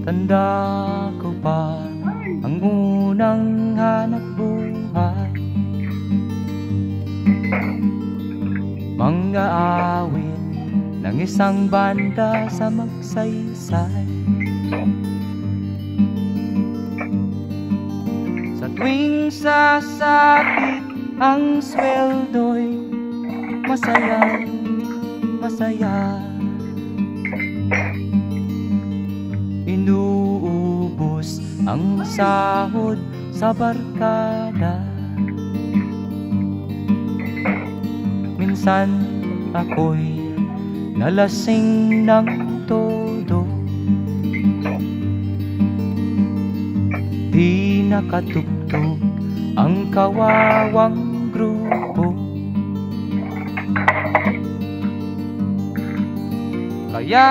Tanda ko pa ang unang hanap buhay. Mga awit ng isang banda sa magsaysay. Sa tuwing sasapit ang sweldo'y masaya, masaya ang sahod sa barkada. Minsan ako'y nalasing ng todo. Di nakatugtog ang kawawang grupo. Kaya